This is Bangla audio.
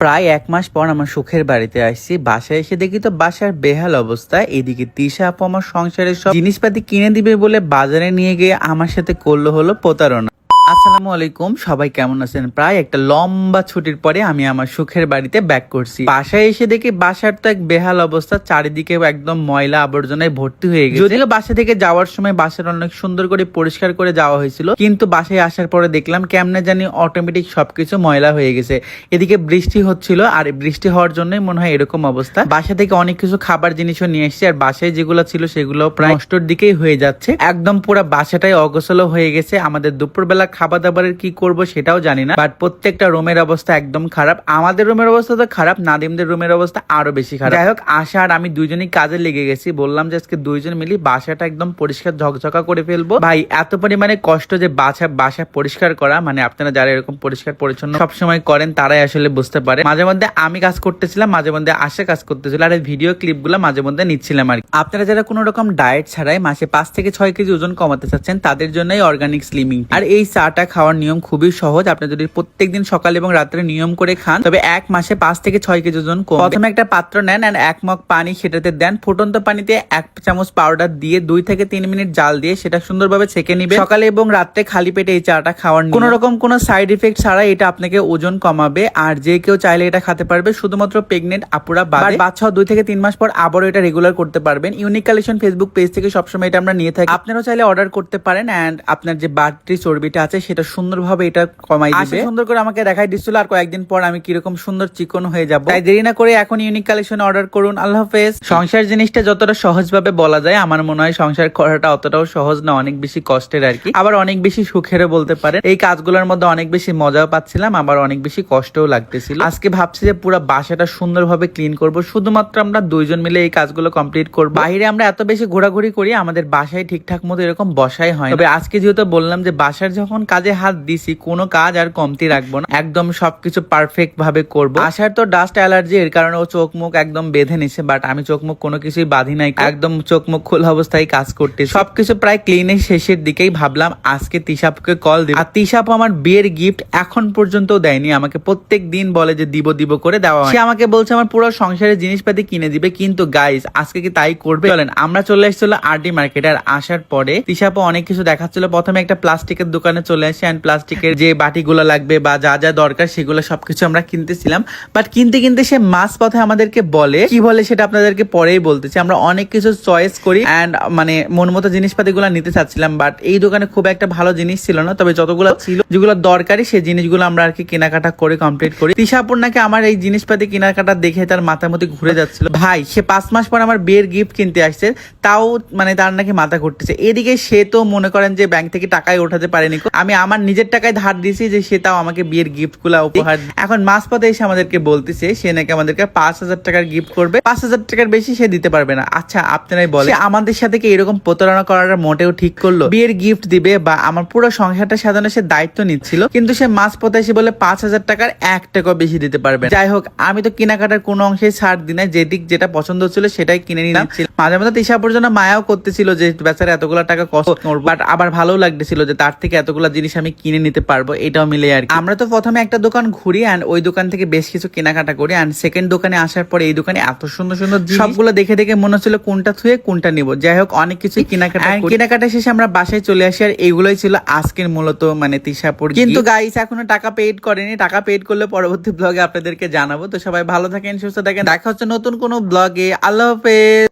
প্রায় এক মাস পর আমার সুখের বাড়িতে আসছি। বাসায় এসে দেখি তো বাসার বেহাল অবস্থা। এদিকে তিশা আপু আমার সংসারের সব জিনিসপাতি কিনে দিবে বলে বাজারে নিয়ে গিয়ে আমার সাথে করল হলো প্রতারণা। আসসালামু আলাইকুম, সবাই কেমন আছেন? প্রায় একটা লম্বা ছুটির পরে আমি আমার সুখের বাড়িতে ব্যাক করছি। বাসায় এসে দেখি বাসার তো এক বেহাল অবস্থা, চারিদিকে একদম ময়লা আবর্জনায় ভর্তি হয়ে গেছে। যদিও বাসা থেকে যাওয়ার সময় বাসার অনেক সুন্দর করে পরিষ্কার করে যাওয়া হয়েছিল, কিন্তু বাসায় আসার পরে দেখলাম কেমনে জানি অটোমেটিক সবকিছু ময়লা হয়ে গেছে। এদিকে বৃষ্টি হচ্ছিল, আর বৃষ্টি হওয়ার জন্যই মনে হয় এরকম অবস্থা। বাসা থেকে অনেক কিছু খাবার জিনিসও নিয়ে এসেছি, আর বাসায় যেগুলো ছিল সেগুলো প্রায় নষ্টর দিকেই হয়ে যাচ্ছে। একদম পুরো বাসাটাই অগোছালো হয়ে গেছে। আমাদের দুপুরবেলা খাবার দাবারের কি করব সেটাও জানি না বাট প্রত্যেকটা রুমের অবস্থা একদম খারাপ। আমাদের রুমের অবস্থা তো খারাপ, নাদিমদের রুমের অবস্থা আরও বেশি খারাপ। যাই হোক, আশা আর আমি দুইজনই কাজে লেগে গেছি। বললাম যে আজকে দুইজন মিলি বাসাটা একদম পরিষ্কার ঝকঝকা করে ফেলব। ভাই, এত পরিমাণে কষ্ট যে বাসা বাসা পরিষ্কার করা মানে আপনারা যারা এরকম পরিষ্কার, পরিচ্ছন্ন সবসময় করেন, তারাই আসলে বুঝতে পারে। মাঝে মধ্যে আমি কাজ করতেছিলাম, মাঝে মধ্যে আশা কাজ করতেছিল, আর এই ভিডিও ক্লিপগুলো মাঝে মধ্যে নিচ্ছিলাম আর। আপনারা যারা কোনো রকম ডায়েট ছাড়াই মাসে পাঁচ থেকে ছয় কেজি ওজন কমাতে চাচ্ছেন, তাদের জন্যই অর্গানিক স্লিমিং আর এই চাটা খাওয়ার নিয়ম খুবই সহজ। আপনি যদি প্রত্যেকদিন সকাল এবং রাত্রে নিয়ম করে খান, তবে এক মাসে পাঁচ থেকে ছয় কেজি ওজন প্রথমে একটা পাত্র নেন আর এক মগ পানি সেটাতে দেন। ফুটন্ত পানিতে এক চামচ পাউডার দিয়ে দুই থেকে তিন মিনিট জাল দিয়ে সেটা সুন্দরভাবে ছেঁকে নিবে সকালে এবং রাত্রে খালি পেটে এই চাটা খাওয়ার কোনো রকম কোনো সাইড ইফেক্ট ছাড়া এটা আপনাকে ওজন কমাবে। আর যে কেউ চাইলে এটা খেতে পারবে। শুধুমাত্র প্রেগনেন্ট আপুরা বাদে। বাচ্চা দুই থেকে তিন মাস পর আবারও এটা রেগুলার করতে পারবেন। ইউনিক কালেকশন ফেসবুক পেজ থেকে সবসময় এটা আমরা নিয়ে থাকি। আপনারাও চাইলে অর্ডার করতে পারেন অ্যান্ড আপনার যে বাড়তি চর্বিটা আছে সেটা সুন্দরভাবে এটা কমাই দিবে। সুন্দর করে আমাকে দেখাই দিচ্ছিল আর কয়েকদিন পর আমি কীরকম সুন্দর চিকন হয়ে যাব। তাই দেরি না করে এখন ইউনিক কালেকশন অর্ডার করুন। আল্লাহ হাফেজ। সংসার জিনিসটা যতটা সহজভাবে বলা যায় আমার মনে হয় সংসার করাটা অতটাও সহজ না অনেক বেশি কষ্টের আর কি। আবার অনেক বেশি সুখেরও বলতে পারেন। এই কাজগুলোর মধ্যে অনেক বেশি মজাও পাচ্ছিলাম আবার অনেক বেশি কষ্টও লাগতেছিল। আজকে ভাবছি যে পুরো বাসাটা সুন্দরভাবে ক্লিন করব। শুধুমাত্র আমরা দুইজন মিলে এই কাজগুলো কমপ্লিট করব। বাইরে আমরা এত বেশি ঘোরাঘুরি করি আমাদের বাসায় ঠিকঠাক মতো এরকম বসাই হয়। তবে আজকে যেহেতু বললাম যে বাসার যখন কাজে হাত দিছি, কোনো কাজ আর কমতি রাখব না। একদম সবকিছু পারফেক্ট ভাবে করব। আসার তো ডাস্ট অ্যালার্জি এর কারণে ও চোখ মুখ একদম বেঁধে নিছে বাট আমি চোখ মুখ কোনো কিছুই বাঁধি নাই। একদম চোখ মুখ খোলা অবস্থায় কাজ করতে সবকিছু প্রায় ক্লিনের শেষের দিকেই ভাবলাম, আজকে তিশাপকে কল দিব। আর তিশাপ আমার বিয়ের গিফট এখন পর্যন্ত দেয়নি, আমাকে প্রত্যেক দিন বলে যে দিব দিব করে দেওয়া সে আমাকে বলছে আমার পুরো সংসারের জিনিসপাতি কিনে দিবে, কিন্তু গাইস আজকে কি তাই করবে? চলেন, আমরা চলে এসেছিল আরডি মার্কেট। আর আসার পরে তিশাপও অনেক কিছু দেখাচ্ছিল। প্রথমে একটা প্লাস্টিকের দোকানে চলে আসি অ্যান্ড প্লাস্টিকের যে বাটিগুলো লাগবে বা যা যা দরকার সেগুলো সবকিছু আমরা কিনতেছিলাম। বাট কিনতে কিনতে সে মাস পথে আমাদেরকে বলে, কি বলে সেটা আপনাদেরকে পরেই বলতেছি। আমরা অনেক কিছু চয়েস করি অ্যান্ড মানে মন মতো জিনিসপাতি গুলো নিতে চাচ্ছিলাম। বাট এই দোকানে খুব একটা ভালো জিনিস ছিল না। তবে যতগুলো ছিল, যেগুলো দরকারি সেই জিনিসগুলো আমরা আর কি কেনাকাটা করে কমপ্লিট করি। তিশাপুর নাকি আমার এই জিনিসপাতি কেনাকাটা দেখে তার মাথা মতো ঘুরে যাচ্ছিল। ভাই, সে পাঁচ মাস পর আমার বিয়ের গিফট কিনতে আসছে। তাও মানে তার নাকি মাথা ঘুরতেছে। এদিকে সে তো মনে করেন যে ব্যাংক থেকে টাকাই ওঠাতে পারেনি। আমি আমার নিজের টাকায় ধার দিয়েছি যে সে তাও আমাকে বিয়ের গিফটগুলা উপহার এখন মাস পথে এসে আমাদেরকে বলতেছে সে নাকি আমাদেরকে পাঁচ হাজার টাকার গিফট করবে। পাঁচ হাজার টাকার বেশি সে দিতে পারবে না। আচ্ছা আপনারাই বলে আমাদের সাথে কি এরকম প্রতারণা করাটা মোটেও ঠিক করল? বিয়ের গিফট দিবে বা আমার পুরো সংসারটা সাজানো সে দায়িত্ব নিচ্ছিল কিন্তু সে মাস পথে এসে বলে পাঁচ হাজার টাকার এক টাকা বেশি দিতে পারবে যাই হোক আমি তো কেনাকাটার কোনো অংশে ছাড় দিই না যেদিক যেটা পছন্দ ছিল সেটাই কিনে নিলাম মাঝে মাঝে তিসা পর্যন্ত মায়াও করতেছিল যে বেচারা এতগুলো টাকা কষ্ট করব। বাট আবার ভালো লাগতেছিল যে তার থেকে এতগুলো জিনিস আমি কিনে নিতে পারব এটাও মিলে আর আমরা তো প্রথমে একটা দোকান ঘুরি অ্যান্ড ওই দোকান থেকে বেশ কিছু কেনাকাটা করি অ্যান্ড সেকেন্ড দোকানে আসার পরে এই দোকানে এত সুন্দর সুন্দর সবগুলো দেখে দেখে মনে হচ্ছিল কোনটা থুয়ে কোনটা নিব। যাই হোক অনেক কিছু কেনাকাটা কেনাকাটা শেষে আমরা বাসায় চলে আসি আর এইগুলোই ছিল আজকের মূলত মানে তিশাপুর কিন্তু গাইস এখনও টাকা পেড করেনি। টাকা পেড করলে পরবর্তী ব্লগে আপনাদেরকে জানাব। তো সবাই ভালো থাকেন সুস্থ থাকেন। দেখা হচ্ছে নতুন কোনো ব্লগে আল্লাহ হাফেজ।